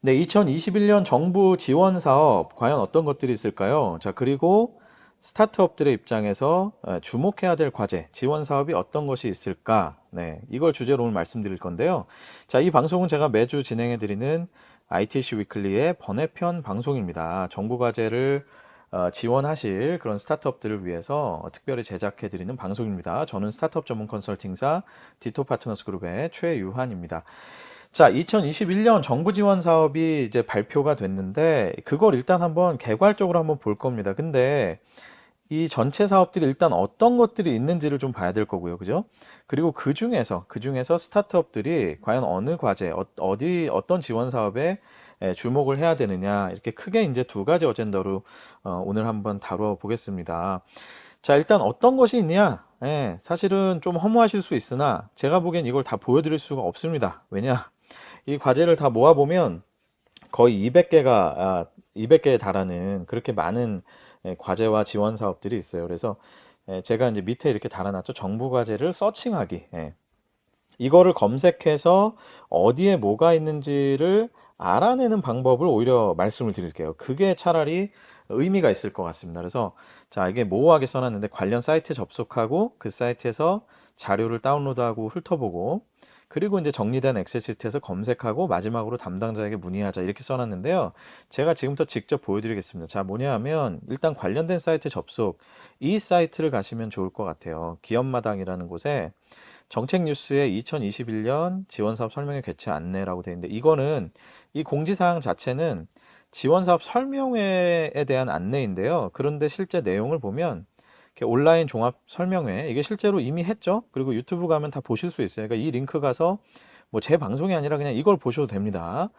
네, 2021년 정부 지원 사업 과연 어떤 것들이 있을까요? 자, 그리고 스타트업들의 입장에서 에, 주목해야 될 과제, 지원 사업이 어떤 것이 있을까? 네, 이걸 주제로 오늘 말씀드릴 건데요. 자, 이 방송은 제가 매주 진행해 드리는 ITC 위클리의 번외편 방송입니다. 정부 과제를 어, 지원하실 그런 스타트업들을 위해서 특별히 제작해 드리는 방송입니다. 저는 스타트업 전문 컨설팅사 디토 파트너스 그룹의 최유한입니다. 자, 2021년 정부 지원 사업이 이제 발표가 됐는데 그걸 일단 한번 개괄적으로 한번 볼 겁니다. 근데 이 전체 사업들이 일단 어떤 것들이 있는지를 좀 봐야 될 거고요. 그죠? 그리고 그 중에서 그 중에서 스타트업들이 과연 어느 과제, 어, 어디 어떤 지원 사업에 에, 주목을 해야 되느냐 이렇게 크게 이제 두 가지 어젠더로 어, 오늘 한번 다뤄 보겠습니다. 자, 일단 어떤 것이 있냐? 예, 사실은 좀 허무하실 수 있으나 제가 보기엔 이걸 다 보여드릴 수가 없습니다. 왜냐? 이 과제를 다 모아보면 거의 200개가, 아, 200개에 달하는 그렇게 많은 예, 과제와 지원 사업들이 있어요. 그래서 예, 제가 이제 밑에 이렇게 달아놨죠. 정부 과제를 서칭하기. 예. 이거를 검색해서 어디에 뭐가 있는지를 알아내는 방법을 오히려 말씀을 드릴게요. 그게 차라리 의미가 있을 것 같습니다. 그래서 자, 이게 모호하게 써놨는데 관련 사이트에 접속하고 그 사이트에서 자료를 다운로드하고 훑어보고 그리고 이제 정리된 엑셀 시트에서 검색하고 마지막으로 담당자에게 문의하자 이렇게 써놨는데요. 제가 지금부터 직접 보여드리겠습니다. 자, 뭐냐 하면 일단 관련된 사이트 접속 이 사이트를 가시면 좋을 것 같아요. 기업마당이라는 곳에 정책 뉴스에 2021년 지원사업 설명회 개최 안내라고 되어 있는데 이거는 이 공지사항 자체는 지원사업 설명회에 대한 안내인데요. 그런데 실제 내용을 보면 온라인 종합 설명회 이게 실제로 이미 했죠. 그리고 유튜브 가면 다 보실 수 있어요. 그러니까 이 링크 가서 뭐 제 방송이 아니라 그냥 이걸 보셔도 됩니다.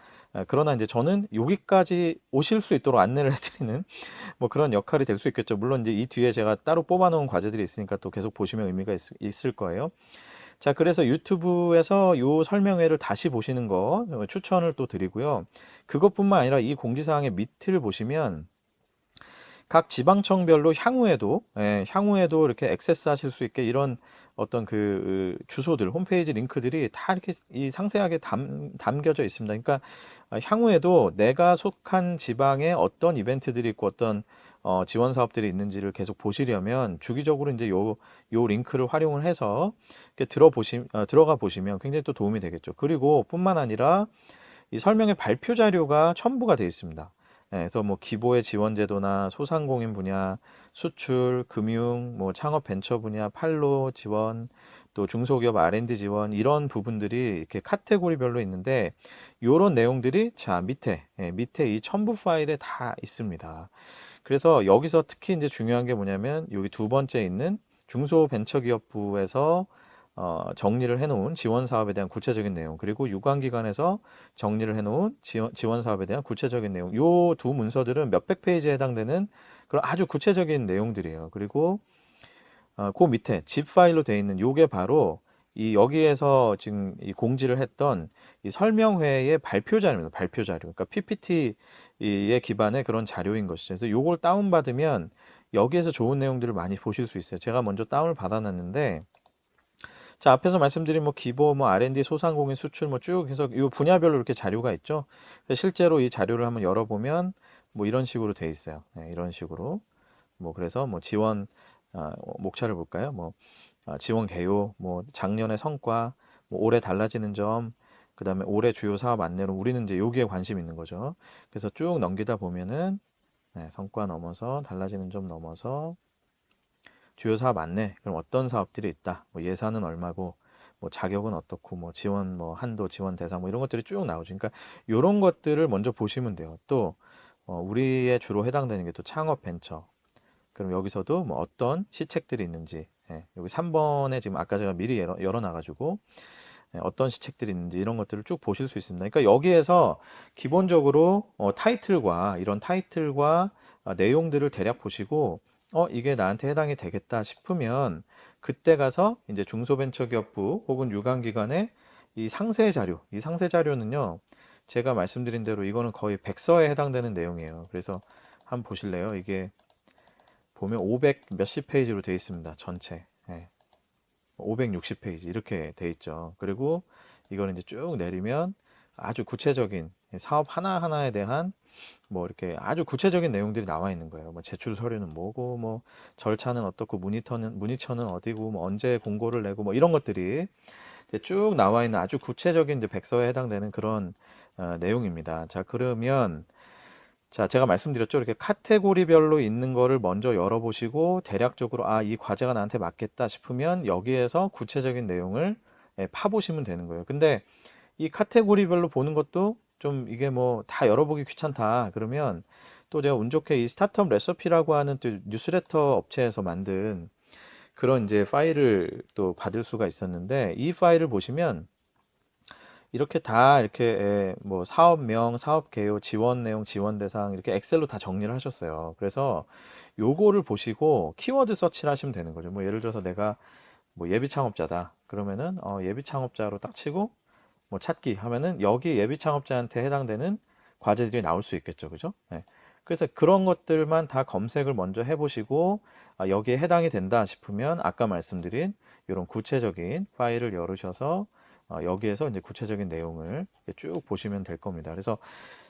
그러나 이제 저는 여기까지 오실 수 있도록 안내를 해드리는 뭐 그런 역할이 될 수 있겠죠. 물론 이제 이 뒤에 제가 따로 뽑아놓은 과제들이 있으니까 또 계속 보시면 의미가 있, 있을 거예요. 자, 그래서 유튜브에서 이 설명회를 다시 보시는 거 추천을 또 드리고요. 그것뿐만 아니라 이 공지사항의 밑을 보시면 각 지방청별로 향후에도 예, 향후에도 이렇게 액세스 하실 수 있게 이런 어떤 그 주소들 홈페이지 링크들이 다 이렇게 이 상세하게 담, 담겨져 있습니다. 그러니까 향후에도 내가 속한 지방에 어떤 이벤트들이 있고 어떤 어, 지원 사업들이 있는지를 계속 보시려면 주기적으로 이제 요, 요 링크를 활용을 해서 이렇게 들어보시, 어, 들어가 보시면 굉장히 또 도움이 되겠죠. 그리고 뿐만 아니라 이 설명의 발표 자료가 첨부가 되어 있습니다. 예, 그래서 뭐 기보의 지원 제도나 소상공인 분야, 수출, 금융, 뭐 창업 벤처 분야, 팔로 지원, 또 중소기업 R&D 지원 이런 부분들이 이렇게 카테고리별로 있는데 이런 내용들이 자 밑에 예, 밑에 이 첨부 파일에 다 있습니다. 그래서 여기서 특히 이제 중요한 게 뭐냐면 여기 두 번째 있는 중소벤처기업부에서 어, 정리를 해놓은 지원 사업에 대한 구체적인 내용 그리고 유관 기관에서 정리를 해놓은 지원, 지원 사업에 대한 구체적인 내용 요 두 문서들은 몇백 페이지에 해당되는 그런 아주 구체적인 내용들이에요. 그리고 어, 그 밑에 zip 파일로 되어 있는 요게 바로 이 여기에서 지금 이 공지를 했던 이 설명회의 발표 자료입니다. 발표 자료. 그러니까 PPT에 기반의 그런 자료인 것이죠. 그래서 요걸 다운받으면 여기에서 좋은 내용들을 많이 보실 수 있어요. 제가 먼저 다운을 받아놨는데 자, 앞에서 말씀드린 뭐 기보, 뭐 R&D, 소상공인, 수출 뭐 쭉 해서 이 분야별로 이렇게 자료가 있죠. 실제로 이 자료를 한번 열어보면 뭐 이런 식으로 돼 있어요. 네, 이런 식으로. 뭐 그래서 뭐 지원 아, 목차를 볼까요? 뭐 아, 지원 개요, 뭐 작년의 성과, 뭐 올해 달라지는 점, 그 다음에 올해 주요 사업 안내로 우리는 이제 여기에 관심 있는 거죠. 그래서 쭉 넘기다 보면은 네, 성과 넘어서 달라지는 점 넘어서 주요 사업 안내, 그럼 어떤 사업들이 있다. 뭐 예산은 얼마고, 뭐 자격은 어떻고, 뭐 지원, 뭐 한도, 지원 대상, 뭐 이런 것들이 쭉 나오죠. 그러니까 이런 것들을 먼저 보시면 돼요. 또 어, 우리의 주로 해당되는 게 또 창업 벤처. 그럼 여기서도 뭐 어떤 시책들이 있는지, 예, 여기 3번에 지금 아까 제가 미리 열어, 열어놔가지고 예, 어떤 시책들이 있는지 이런 것들을 쭉 보실 수 있습니다. 그러니까 여기에서 기본적으로 어, 타이틀과 이런 타이틀과 어, 내용들을 대략 보시고 어, 이게 나한테 해당이 되겠다 싶으면 그때 가서 이제 중소벤처기업부 혹은 유관기관의 이 상세 자료, 이 상세 자료는요, 제가 말씀드린 대로 이거는 거의 백서에 해당되는 내용이에요. 그래서 한번 보실래요? 이게 보면 500 몇십 페이지로 되어 있습니다. 전체. 네. 560페이지 이렇게 돼 있죠. 그리고 이거는 이제 쭉 내리면 아주 구체적인 사업 하나하나에 대한 뭐 이렇게 아주 구체적인 내용들이 나와 있는 거예요. 뭐 제출 서류는 뭐고, 뭐 절차는 어떻고, 문의터는 문의처는 어디고, 뭐 언제 공고를 내고, 뭐 이런 것들이 쭉 나와 있는 아주 구체적인 이제 백서에 해당되는 그런 어, 내용입니다. 자, 그러면 자, 제가 말씀드렸죠. 이렇게 카테고리별로 있는 거를 먼저 열어보시고 대략적으로 아, 이 과제가 나한테 맞겠다 싶으면 여기에서 구체적인 내용을 예, 파보시면 되는 거예요. 근데 이 카테고리별로 보는 것도 좀 이게 뭐 다 열어보기 귀찮다. 그러면 또 제가 운 좋게 이 스타트업 레시피라고 하는 또 뉴스레터 업체에서 만든 그런 이제 파일을 또 받을 수가 있었는데 이 파일을 보시면 이렇게 다 이렇게 예, 뭐 사업명, 사업 개요, 지원 내용, 지원 대상 이렇게 엑셀로 다 정리를 하셨어요. 그래서 요거를 보시고 키워드 서치를 하시면 되는 거죠. 뭐 예를 들어서 내가 뭐 예비 창업자다. 그러면은 어, 예비 창업자로 딱 치고 뭐 찾기 하면은 여기 예비 창업자한테 해당되는 과제들이 나올 수 있겠죠. 그죠? 네. 그래서 그런 것들만 다 검색을 먼저 해보시고 아, 여기에 해당이 된다 싶으면 아까 말씀드린 이런 구체적인 파일을 열으셔서 어, 여기에서 이제 구체적인 내용을 쭉 보시면 될 겁니다. 그래서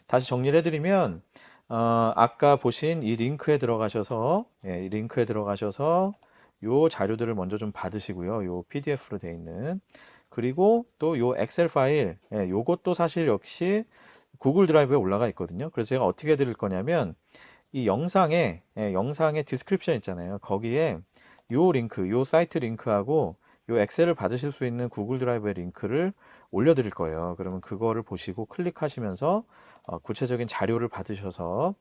다시 정리를 해드리면 어, 아까 보신 이 링크에 들어가셔서 예, 이 링크에 들어가셔서 요 자료들을 먼저 좀 받으시고요. 요 PDF로 되어 있는 그리고 또 요 엑셀 파일 예, 요것도 사실 역시 구글 드라이브에 올라가 있거든요. 그래서 제가 어떻게 드릴 거냐면 이 영상에 예, 영상의 디스크립션 있잖아요. 거기에 요 링크, 요 사이트 링크하고 요 엑셀을 받으실 수 있는 구글 드라이브의 링크를 올려드릴 거예요. 그러면 그거를 보시고 클릭하시면서 어, 구체적인 자료를 받으셔서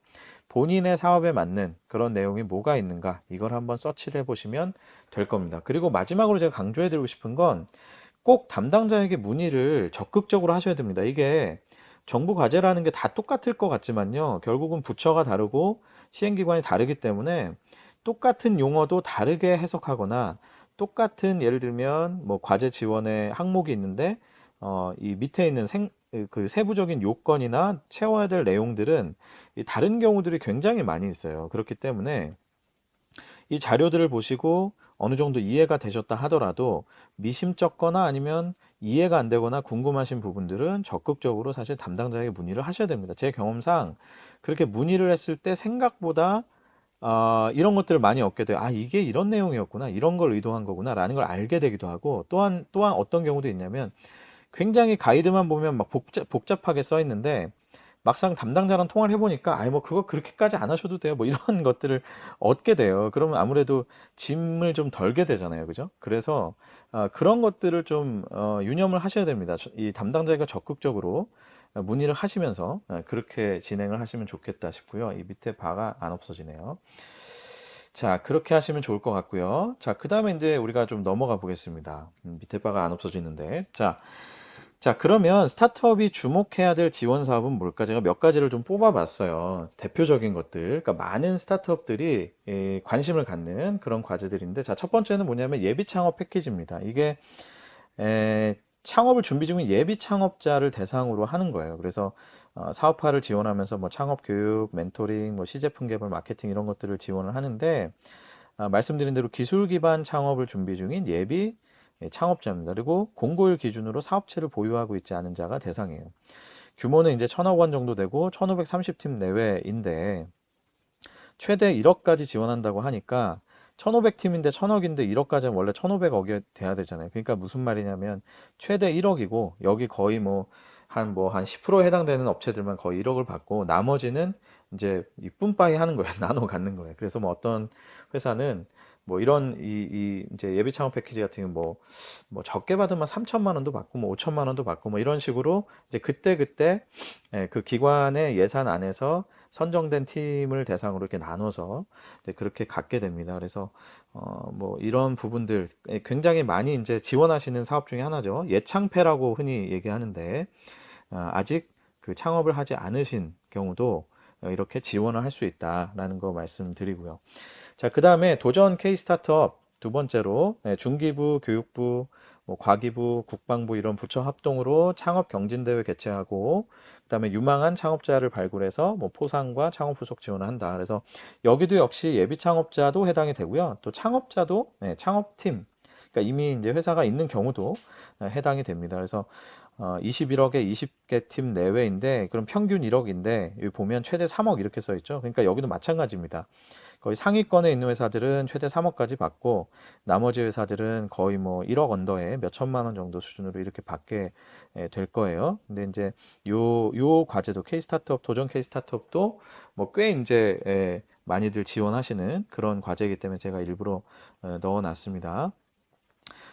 본인의 사업에 맞는 그런 내용이 뭐가 있는가 이걸 한번 서치를 해보시면 될 겁니다. 그리고 마지막으로 제가 강조해드리고 싶은 건 꼭 담당자에게 문의를 적극적으로 하셔야 됩니다. 이게 정부 과제라는 게 다 똑같을 것 같지만요. 결국은 부처가 다르고 시행기관이 다르기 때문에 똑같은 용어도 다르게 해석하거나 똑같은 예를 들면 뭐 과제 지원의 항목이 있는데 어, 이 밑에 있는 생, 그 세부적인 요건이나 채워야 될 내용들은 이 다른 경우들이 굉장히 많이 있어요. 그렇기 때문에 이 자료들을 보시고 어느 정도 이해가 되셨다 하더라도 미심쩍거나 아니면 이해가 안 되거나 궁금하신 부분들은 적극적으로 사실 담당자에게 문의를 하셔야 됩니다. 제 경험상 그렇게 문의를 했을 때 생각보다 어, 이런 것들을 많이 얻게 돼요. 아, 이게 이런 내용이었구나. 이런 걸 의도한 거구나. 라는 걸 알게 되기도 하고, 또한, 또한 어떤 경우도 있냐면, 굉장히 가이드만 보면 막 복잡, 복잡하게 써 있는데, 막상 담당자랑 통화를 해보니까, 아이, 뭐, 그거 그렇게까지 안 하셔도 돼요. 뭐, 이런 것들을 얻게 돼요. 그러면 아무래도 짐을 좀 덜게 되잖아요. 그죠? 그래서, 어, 그런 것들을 좀, 어, 유념을 하셔야 됩니다. 이 담당자가 적극적으로 문의를 하시면서 어, 그렇게 진행을 하시면 좋겠다 싶고요. 이 밑에 바가 안 없어지네요. 자, 그렇게 하시면 좋을 것 같고요. 자, 그 다음에 이제 우리가 좀 넘어가 보겠습니다. 음, 밑에 바가 안 없어지는데. 자, 자, 그러면 스타트업이 주목해야 될 지원 사업은 뭘까? 제가 몇 가지를 좀 뽑아봤어요. 대표적인 것들. 그러니까 많은 스타트업들이 예, 관심을 갖는 그런 과제들인데, 자, 첫 번째는 뭐냐면 예비 창업 패키지입니다. 이게 에, 창업을 준비 중인 예비 창업자를 대상으로 하는 거예요. 그래서 어, 사업화를 지원하면서 뭐 창업 교육, 멘토링, 뭐 시제품 개발, 마케팅 이런 것들을 지원을 하는데 어, 말씀드린 대로 기술 기반 창업을 준비 중인 예비 예, 창업자입니다. 그리고 공고일 기준으로 사업체를 보유하고 있지 않은 자가 대상이에요. 규모는 이제 천억 원 정도 되고 1530팀 내외인데 최대 1억까지 지원한다고 하니까 1500팀인데 1000억인데 1억까지는 원래 1500억이 돼야 되잖아요. 그러니까 무슨 말이냐면 최대 1억이고 여기 거의 뭐 한 뭐 한 10% 해당되는 업체들만 거의 1억을 받고 나머지는 이제 이 뿜빠이 하는 거예요. 나눠 갖는 거예요. 그래서 뭐 어떤 회사는 뭐 이런 이, 이 이제 예비 창업 패키지 같은 경우 뭐, 뭐 적게 받으면 3천만 원도 받고 뭐 5천만 원도 받고 뭐 이런 식으로 이제 그때 그때 예, 그 기관의 예산 안에서 선정된 팀을 대상으로 이렇게 나눠서 그렇게 갖게 됩니다. 그래서 어, 뭐 이런 부분들 굉장히 많이 이제 지원하시는 사업 중에 하나죠. 예창패라고 흔히 얘기하는데 어, 아직 그 창업을 하지 않으신 경우도 이렇게 지원을 할 수 있다라는 거 말씀드리고요. 자, 그 다음에 도전 K 스타트업 두 번째로 네, 중기부, 교육부, 뭐 과기부, 국방부 이런 부처 합동으로 창업 경진대회 개최하고 그다음에 유망한 창업자를 발굴해서 뭐 포상과 창업 후속 지원을 한다. 그래서 여기도 역시 예비 창업자도 해당이 되고요. 또 창업자도 네, 창업팀 그러니까 이미 이제 회사가 있는 경우도 네, 해당이 됩니다. 그래서 어, 21억에 20개 팀 내외인데 그럼 평균 1억인데 여기 보면 최대 3억 이렇게 써 있죠. 그러니까 여기도 마찬가지입니다. 거의 상위권에 있는 회사들은 최대 3억까지 받고 나머지 회사들은 거의 뭐 1억 언더에 몇 천만 원 정도 수준으로 이렇게 받게 예, 될 거예요. 근데 이제 요, 요 과제도 K 스타트업, 도전 K 스타트업도 뭐 꽤 이제 예, 많이들 지원하시는 그런 과제이기 때문에 제가 일부러 어, 넣어놨습니다.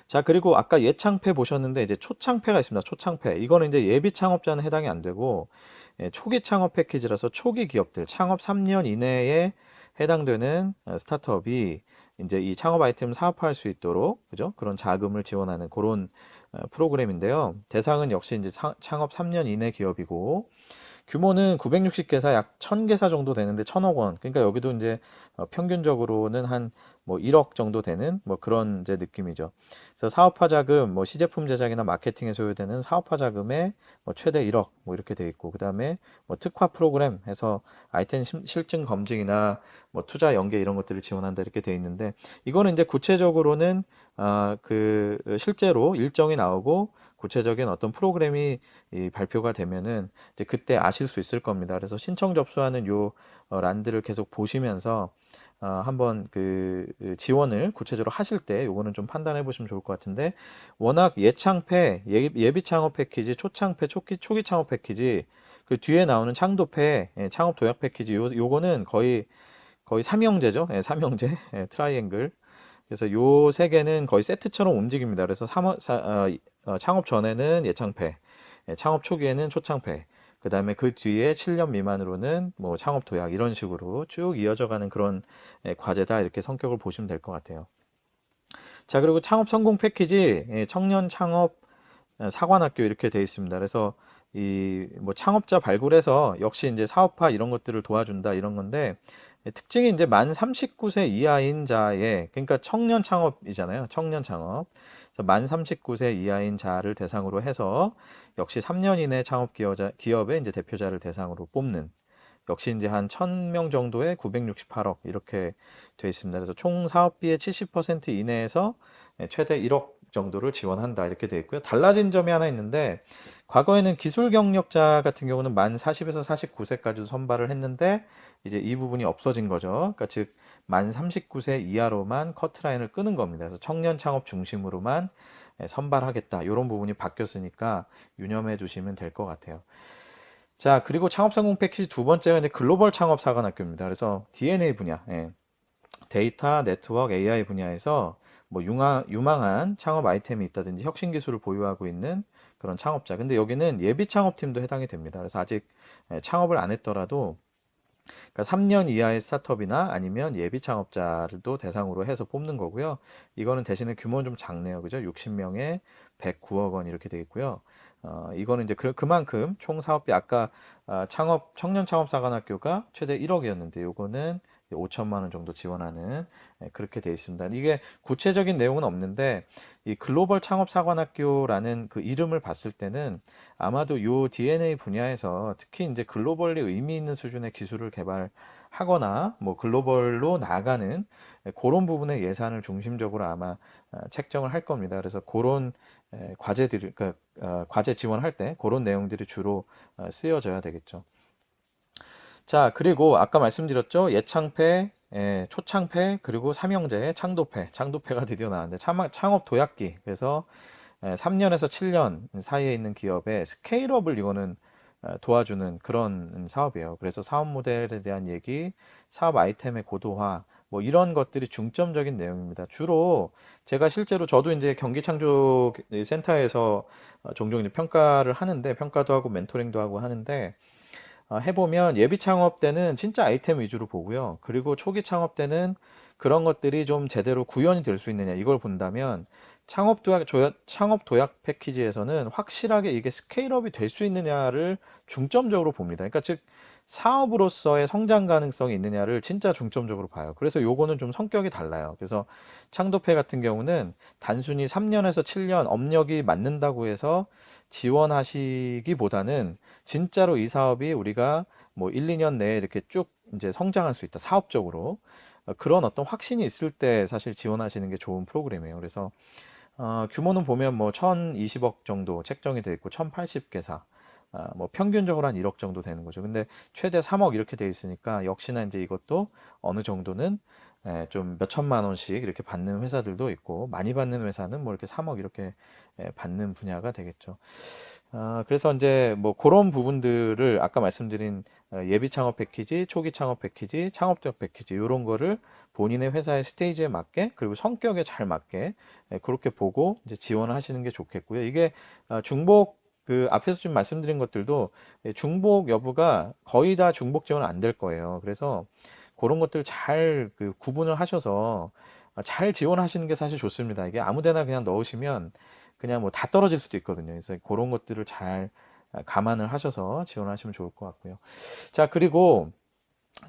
자, 그리고 아까 예창패 보셨는데 이제 초창패가 있습니다. 초창패. 이거는 이제 예비 창업자는 해당이 안 되고 예, 초기 창업 패키지라서 초기 기업들 창업 3년 이내에 해당되는 어, 스타트업이 이제 이 창업 아이템을 사업화할 수 있도록 그죠? 그런 자금을 지원하는 그런 어, 프로그램인데요. 대상은 역시 이제 사- 창업 3년 이내 기업이고 규모는 960개사 약 1000개사 정도 되는데 1000억 원. 그러니까 여기도 이제 어, 평균적으로는 한 뭐 1억 정도 되는 뭐 그런 이제 느낌이죠. 그래서 사업화 자금, 뭐 시제품 제작이나 마케팅에 소요되는 사업화 자금의 뭐 최대 1억 뭐 이렇게 돼 있고 그다음에 뭐 특화 프로그램 해서 아이템 심- 실증 검증이나 뭐 투자 연계 이런 것들을 지원한다 이렇게 돼 있는데 이거는 이제 구체적으로는 아, 그 실제로 일정이 나오고 구체적인 어떤 프로그램이 이 발표가 되면은 이제 그때 아실 수 있을 겁니다. 그래서 신청 접수하는 요 어, 란들을 계속 보시면서 어, 한번 그, 그 지원을 구체적으로 하실 때 요거는 좀 판단해 보시면 좋을 것 같은데 워낙 예창패, 예, 예비 창업 패키지, 초창패, 초기, 초기 창업 패키지 그 뒤에 나오는 창도패, 예, 창업 도약 패키지 요, 요거는 거의 거의 삼형제죠. 예, 삼형제, 예, 트라이앵글. 그래서 요 세 개는 거의 세트처럼 움직입니다. 그래서 삼, 사, 어, 어, 창업 전에는 예창패, 예, 창업 초기에는 초창패, 그 다음에 그 뒤에 7년 미만으로는 뭐 창업 도약 이런 식으로 쭉 이어져 가는 그런 예, 과제다 이렇게 성격을 보시면 될 것 같아요. 자, 그리고 창업 성공 패키지 예, 청년 창업 어, 사관학교 이렇게 돼 있습니다. 그래서 이 뭐 창업자 발굴해서 역시 이제 사업화 이런 것들을 도와준다 이런 건데 예, 특징이 이제 만 39세 이하인 자의 그러니까 청년 창업이잖아요. 청년 창업. 만 39세 이하인 자를 대상으로 해서 역시 3년 이내 창업 기업자, 기업의 이제 대표자를 대상으로 뽑는 역시 이제 한 1000명 정도에 968억 이렇게 돼 있습니다. 그래서 총 사업비의 70% 이내에서 예, 최대 1억 정도를 지원한다 이렇게 돼 있고요. 달라진 점이 하나 있는데 과거에는 기술 경력자 같은 경우는 만 40에서 49세까지 선발을 했는데 이제 이 부분이 없어진 거죠. 그러니까 즉 만 39세 이하로만 커트라인을 끄는 겁니다. 그래서 청년 창업 중심으로만 예, 선발하겠다. 이런 부분이 바뀌었으니까 유념해 두시면 될 것 같아요. 자, 그리고 창업 성공 패키지 두 번째가 이제 글로벌 창업 사관학교입니다. 그래서 DNA 분야, 예, 데이터, 네트워크, AI 분야에서 뭐 유망, 유망한 창업 아이템이 있다든지 혁신 기술을 보유하고 있는 그런 창업자. 근데 여기는 예비 창업팀도 해당이 됩니다. 그래서 아직 예, 창업을 안 했더라도 그러니까 3년 이하의 스타트업이나 아니면 예비 창업자를도 대상으로 해서 뽑는 거고요. 이거는 대신에 규모는 좀 작네요. 그죠? 60명에 109억 원 이렇게 돼 있고요. 어, 이거는 이제 그, 그만큼 총 사업비 아까 아, 창업 청년 창업 사관학교가 최대 1억이었는데 요거는 5천만 원 정도 지원하는 예, 그렇게 돼 있습니다. 이게 구체적인 내용은 없는데 이 글로벌 창업 사관학교라는 그 이름을 봤을 때는 아마도 요 DNA 분야에서 특히 이제 글로벌리 의미 있는 수준의 기술을 개발 하거나 뭐 글로벌로 나가는 그런 부분의 예산을 중심적으로 아마 어, 책정을 할 겁니다. 그래서 그런 에, 과제들, 그 어, 과제 지원할 때 그런 내용들이 주로 어, 쓰여져야 되겠죠. 자, 그리고 아까 말씀드렸죠. 예창패, 예, 초창패, 그리고 삼형제, 창도패. 창도패가 드디어 나왔는데 창- 창업 도약기. 그래서 3년에서 7년 사이에 있는 기업의 스케일업을 이거는 어, 도와주는 그런 사업이에요. 그래서 사업 모델에 대한 얘기, 사업 아이템의 고도화, 뭐 이런 것들이 중점적인 내용입니다. 주로 제가 실제로 저도 이제 경기 창조 센터에서 어, 종종 이제 평가를 하는데 평가도 하고 멘토링도 하고 하는데 어, 해보면 예비 창업 때는 진짜 아이템 위주로 보고요. 그리고 초기 창업 때는 그런 것들이 좀 제대로 구현이 될 수 있느냐 이걸 본다면 창업 도약, 조약, 창업 도약 패키지에서는 확실하게 이게 스케일업이 될 수 있느냐를 중점적으로 봅니다. 그러니까 즉 사업으로서의 성장 가능성이 있느냐를 진짜 중점적으로 봐요. 그래서 요거는 좀 성격이 달라요. 그래서 창도패 같은 경우는 단순히 3년에서 7년 업력이 맞는다고 해서 지원하시기보다는 진짜로 이 사업이 우리가 뭐 1, 2년 내에 이렇게 쭉 이제 성장할 수 있다. 사업적으로. 어, 그런 어떤 확신이 있을 때 사실 지원하시는 게 좋은 프로그램이에요. 그래서 어, 규모는 보면 뭐 1020억 정도 책정이 돼 있고 1080개사 아, 뭐 평균적으로 한 1억 정도 되는 거죠. 근데 최대 3억 이렇게 돼 있으니까 역시나 이제 이것도 어느 정도는 예, 좀 몇천만 원씩 이렇게 받는 회사들도 있고 많이 받는 회사는 뭐 이렇게 3억 이렇게 예, 받는 분야가 되겠죠. 아, 그래서 이제 뭐 그런 부분들을 아까 말씀드린 어, 예비 창업 패키지, 초기 창업 패키지, 창업적 패키지 이런 거를 본인의 회사의 스테이지에 맞게 그리고 성격에 잘 맞게 예, 그렇게 보고 이제 지원을 하시는 게 좋겠고요. 이게 어, 중복 그 앞에서 좀 말씀드린 것들도 예, 중복 여부가 거의 다 중복 지원 안 될 거예요. 그래서 그런 것들 잘 그 구분을 하셔서 잘 지원하시는 게 사실 좋습니다. 이게 아무데나 그냥 넣으시면 그냥 뭐 다 떨어질 수도 있거든요. 그래서 그런 것들을 잘 감안을 하셔서 지원하시면 좋을 것 같고요. 자, 그리고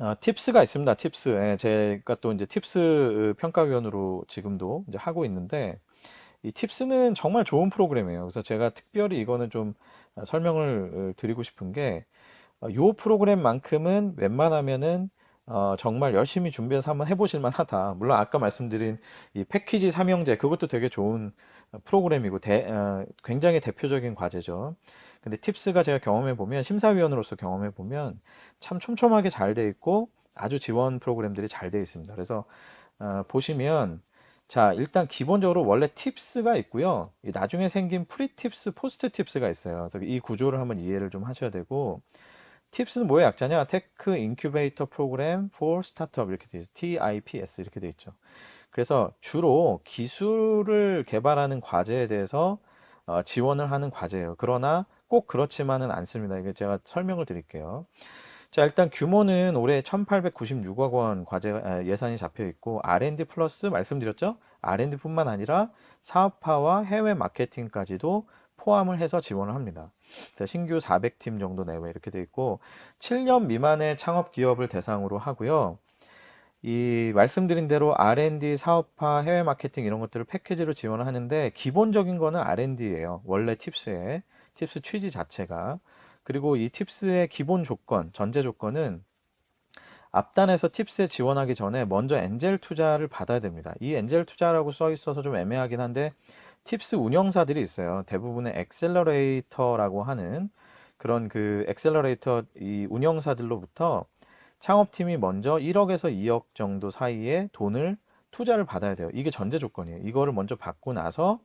어, 팁스가 있습니다. 팁스. 예, 제가 또 이제 팁스 평가위원으로 지금도 이제 하고 있는데 이 팁스는 정말 좋은 프로그램이에요. 그래서 제가 특별히 이거는 좀 설명을 드리고 싶은 게이 프로그램만큼은 웬만하면은 어, 정말 열심히 준비해서 한번 해보실 만하다. 물론 아까 말씀드린 이 패키지 삼형제 그것도 되게 좋은 프로그램이고 대, 어, 굉장히 대표적인 과제죠. 근데 팁스가 제가 경험해 보면 심사위원으로서 경험해 보면 참 촘촘하게 잘 돼 있고 아주 지원 프로그램들이 잘 돼 있습니다. 그래서 어, 보시면 자 일단 기본적으로 원래 팁스가 있고요. 나중에 생긴 프리 팁스, 포스트 팁스가 있어요. 그래서 이 구조를 한번 이해를 좀 하셔야 되고 팁스는 뭐의 약자냐? 테크 인큐베이터 프로그램 for 스타트업 이렇게 되어 있죠. TIPS 이렇게 되어 있죠. 그래서 주로 기술을 개발하는 과제에 대해서 어, 지원을 하는 과제예요. 그러나 꼭 그렇지만은 않습니다. 이게 제가 설명을 드릴게요. 자, 일단 규모는 올해 1896억 원 과제 예산이 잡혀 있고 R&D 플러스 말씀드렸죠? R&D뿐만 아니라 사업화와 해외 마케팅까지도 포함을 해서 지원을 합니다. 신규 400팀 정도 내외 이렇게 돼 있고 7년 미만의 창업 기업을 대상으로 하고요. 이 말씀드린 대로 R&D, 사업화, 해외 마케팅 이런 것들을 패키지로 지원을 하는데 기본적인 거는 R&D예요. 원래 팁스의 팁스 취지 자체가. 그리고 이 팁스의 기본 조건, 전제 조건은 앞단에서 팁스에 지원하기 전에 먼저 엔젤 투자를 받아야 됩니다. 이 엔젤 투자라고 써 있어서 좀 애매하긴 한데 팁스 운영사들이 있어요. 대부분의 엑셀러레이터라고 하는 그런 그 엑셀러레이터 이 운영사들로부터 창업팀이 먼저 1억에서 2억 정도 사이에 돈을 투자를 받아야 돼요. 이게 전제 조건이에요. 이거를 먼저 받고 나서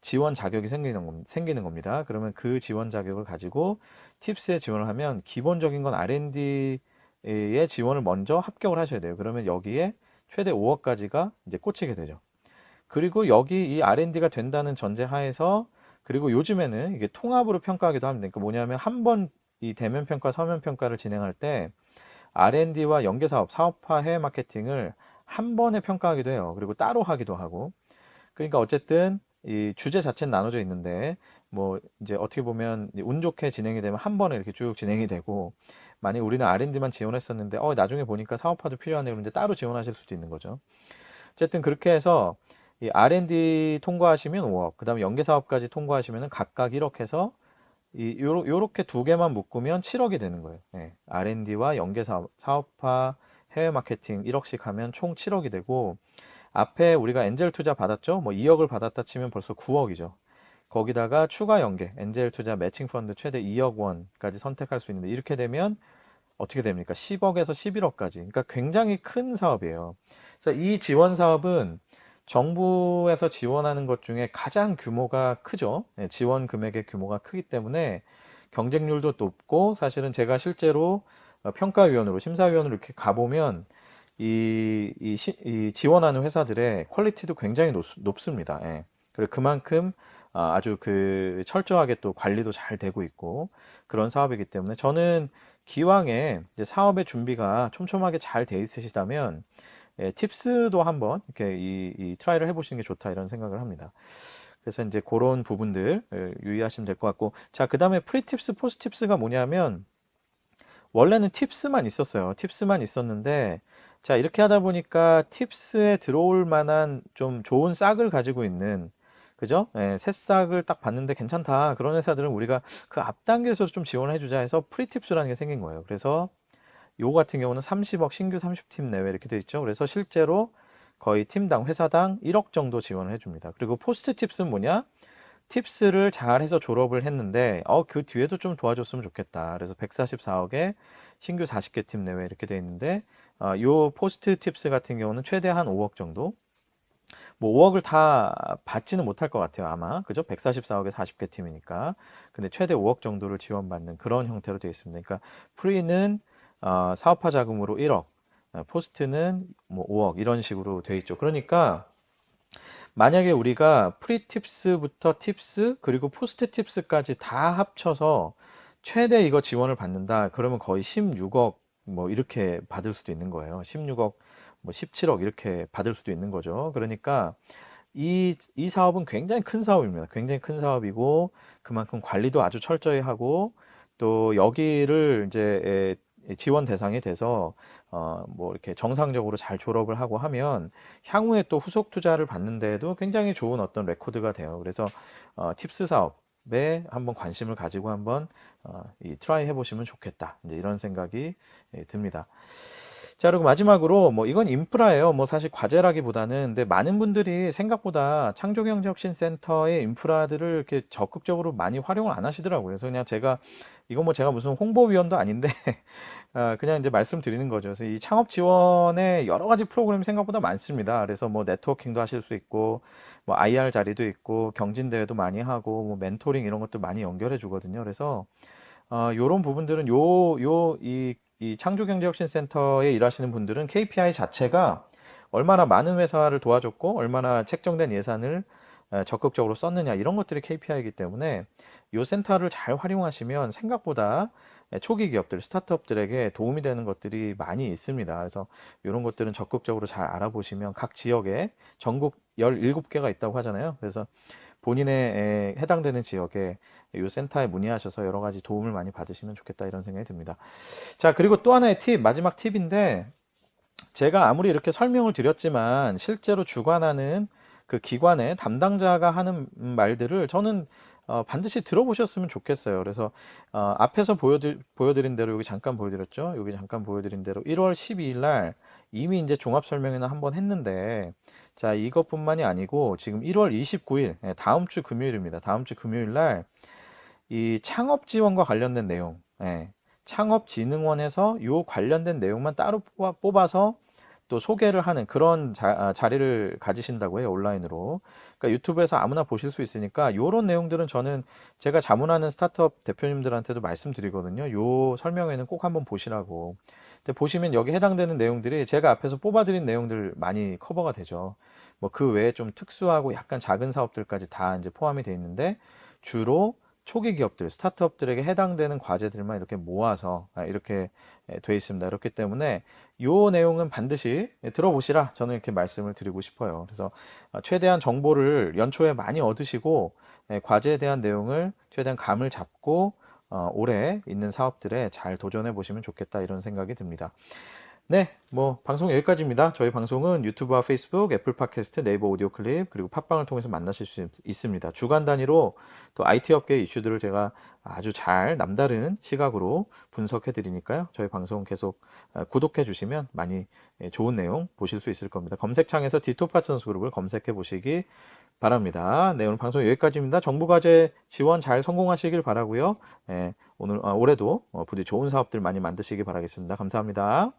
지원 자격이 생기는, 생기는 겁니다. 그러면 그 지원 자격을 가지고 팁스에 지원을 하면 기본적인 건 R&D의 지원을 먼저 합격을 하셔야 돼요. 그러면 여기에 최대 5억까지가 이제 꽂히게 되죠. 그리고 여기 이 R&D가 된다는 전제 하에서 그리고 요즘에는 이게 통합으로 평가하기도 합니다. 그러니까 뭐냐면 한 번 이 대면 평가, 서면 평가를 진행할 때 R&D와 연계 사업, 사업화, 해외 마케팅을 한 번에 평가하기도 해요. 그리고 따로 하기도 하고. 그러니까 어쨌든 이 주제 자체는 나눠져 있는데 뭐 이제 어떻게 보면 운 좋게 진행이 되면 한 번에 이렇게 쭉 진행이 되고 만약 우리는 R&D만 지원했었는데 어 나중에 보니까 사업화도 필요하네 그런데 따로 지원하실 수도 있는 거죠. 어쨌든 그렇게 해서 이 R&D 통과하시면 5억, 그 다음에 연계 사업까지 통과하시면 각각 1억 해서 이 요러, 요렇게 두 개만 묶으면 7억이 되는 거예요. 네, R&D와 연계 사업, 사업화, 해외 마케팅 1억씩 하면 총 7억이 되고 앞에 우리가 엔젤 투자 받았죠? 뭐 2억을 받았다 치면 벌써 9억이죠. 거기다가 추가 연계, 엔젤 투자 매칭 펀드 최대 2억 원까지 선택할 수 있는데 이렇게 되면 어떻게 됩니까? 10억에서 11억까지. 그러니까 굉장히 큰 사업이에요. 그래서 이 지원 사업은 정부에서 지원하는 것 중에 가장 규모가 크죠. 네, 지원 금액의 규모가 크기 때문에 경쟁률도 높고 사실은 제가 실제로 어, 평가위원으로 심사위원으로 이렇게 가보면 이, 이, 시, 이 지원하는 회사들의 퀄리티도 굉장히 높, 습니다 예. 그리고 그만큼 아, 아주 그 철저하게 또 관리도 잘 되고 있고 그런 사업이기 때문에 저는 기왕에 사업의 준비가 촘촘하게 잘 돼 있으시다면 예, 팁스도 한번 이렇게 이, 이 트라이를 해보시는 게 좋다 이런 생각을 합니다. 그래서 이제 그런 부분들 유의하시면 될 것 같고 자 그 다음에 프리팁스 포스팁스가 뭐냐면 원래는 팁스만 있었어요 팁스만 있었는데 자 이렇게 하다 보니까 팁스에 들어올 만한 좀 좋은 싹을 가지고 있는 그죠? 예, 새싹을 딱 봤는데 괜찮다 그런 회사들은 우리가 그 앞 단계에서 좀 지원을 해주자 해서 프리팁스라는 게 생긴 거예요 그래서 요거 같은 경우는 30억 신규 30팀 내외 이렇게 돼 있죠. 그래서 실제로 거의 팀당 회사당 1억 정도 지원을 해줍니다. 그리고 포스트 팁스는 뭐냐? 팁스를 잘 해서 졸업을 했는데 어 그 뒤에도 좀 도와줬으면 좋겠다. 그래서 144억에 신규 40개 팀 내외 이렇게 돼 있는데 어, 요 포스트 팁스 같은 경우는 최대 한 5억 정도. 뭐 5억을 다 받지는 못할 것 같아요, 아마. 그죠? 144억에 40개 팀이니까. 근데 최대 5억 정도를 지원받는 그런 형태로 되어 있습니다. 그러니까 프리는 어, 사업화 자금으로 1억, 어, 포스트는 뭐 5억 이런 식으로 되어 있죠. 그러니까 만약에 우리가 프리 팁스부터 팁스 그리고 포스트 팁스까지 다 합쳐서 최대 이거 지원을 받는다. 그러면 거의 16억 뭐 이렇게 받을 수도 있는 거예요. 16억, 뭐 17억 이렇게 받을 수도 있는 거죠. 그러니까 이, 이 사업은 굉장히 큰 사업입니다. 굉장히 큰 사업이고 그만큼 관리도 아주 철저히 하고 또 여기를 이제 에, 지원 대상이 돼서 어, 뭐 이렇게 정상적으로 잘 졸업을 하고 하면 향후에 또 후속 투자를 받는 데에도 굉장히 좋은 어떤 레코드가 돼요. 그래서 어, 팁스 사업 에 한번 관심을 가지고 한번 어, 이 트라이 해보시면 좋겠다. 이제 이런 생각이 예, 듭니다. 자, 그리고 마지막으로 뭐 이건 인프라예요. 뭐 사실 과제라기보다는 근데 많은 분들이 생각보다 창조경제혁신센터의 인프라들을 이렇게 적극적으로 많이 활용을 안 하시더라고요. 그래서 그냥 제가 이건 뭐 제가 무슨 홍보위원도 아닌데 아, 그냥 이제 말씀드리는 거죠. 그래서 이 창업 지원에 여러 가지 프로그램이 생각보다 많습니다. 그래서 뭐 네트워킹도 하실 수 있고 뭐 IR 자리도 있고 경진 대회도 많이 하고 뭐 멘토링 이런 것도 많이 연결해 주거든요. 그래서 어, 요런 부분들은 요, 요, 이, 이 창조경제혁신센터에 일하시는 분들은 KPI 자체가 얼마나 많은 회사를 도와줬고, 얼마나 책정된 예산을 에, 적극적으로 썼느냐, 이런 것들이 KPI이기 때문에 요 센터를 잘 활용하시면 생각보다 에, 초기 기업들, 스타트업들에게 도움이 되는 것들이 많이 있습니다. 그래서 이런 것들은 적극적으로 잘 알아보시면 각 지역에 전국 17개가 있다고 하잖아요. 그래서 본인의 에, 해당되는 지역에 이 센터에 문의하셔서 여러 가지 도움을 많이 받으시면 좋겠다 이런 생각이 듭니다. 자, 그리고 또 하나의 팁, 마지막 팁인데 제가 아무리 이렇게 설명을 드렸지만 실제로 주관하는 그 기관의 담당자가 하는 말들을 저는 어, 반드시 들어보셨으면 좋겠어요. 그래서 어, 앞에서 보여드, 보여드린 대로 여기 잠깐 보여드렸죠. 여기 잠깐 보여드린 대로 1월 12일 날 이미 이제 종합 설명회는 한번 했는데 자 이것뿐만이 아니고 지금 1월 29일 예, 다음 주 금요일입니다. 다음 주 금요일 날 이 창업 지원과 관련된 내용, 예, 창업진흥원에서 요 관련된 내용만 따로 뽑아, 뽑아서 또 소개를 하는 그런 자, 아, 리를 가지신다고 해요, 온라인으로. 그러니까 유튜브에서 아무나 보실 수 있으니까 요런 내용들은 저는 제가 자문하는 스타트업 대표님들한테도 말씀드리거든요. 요 설명회는 꼭 한번 보시라고. 근데 보시면 여기 해당되는 내용들이 제가 앞에서 뽑아드린 내용들 많이 커버가 되죠. 뭐 그 외에 좀 특수하고 약간 작은 사업들까지 다 이제 포함이 되어 있는데 주로 초기 기업들, 스타트업들에게 해당되는 과제들만 이렇게 모아서 아, 이렇게 돼 있습니다. 그렇기 때문에 이 내용은 반드시 들어보시라 저는 이렇게 말씀을 드리고 싶어요. 그래서 아, 최대한 정보를 연초에 많이 얻으시고 예, 과제에 대한 내용을 최대한 감을 잡고 어, 올해 있는 사업들에 잘 도전해 보시면 좋겠다 이런 생각이 듭니다. 네, 뭐 방송 여기까지입니다. 저희 방송은 유튜브와 페이스북, 애플 팟캐스트, 네이버 오디오 클립, 그리고 팟빵을 통해서 만나실 수 있, 습니다 주간 단위로 또 IT 업계 이슈들을 제가 아주 잘 남다른 시각으로 분석해 드리니까요. 저희 방송 계속 어, 구독해 주시면 많이 예, 좋은 내용 보실 수 있을 겁니다. 검색창에서 디토파천스 그룹을 검색해 보시기 바랍니다. 네, 오늘 방송 여기까지입니다. 정부 과제 지원 잘 성공하시길 바라고요. 네, 오늘 아, 올해도 어, 부디 좋은 사업들 많이 만드시기 바라겠습니다. 감사합니다.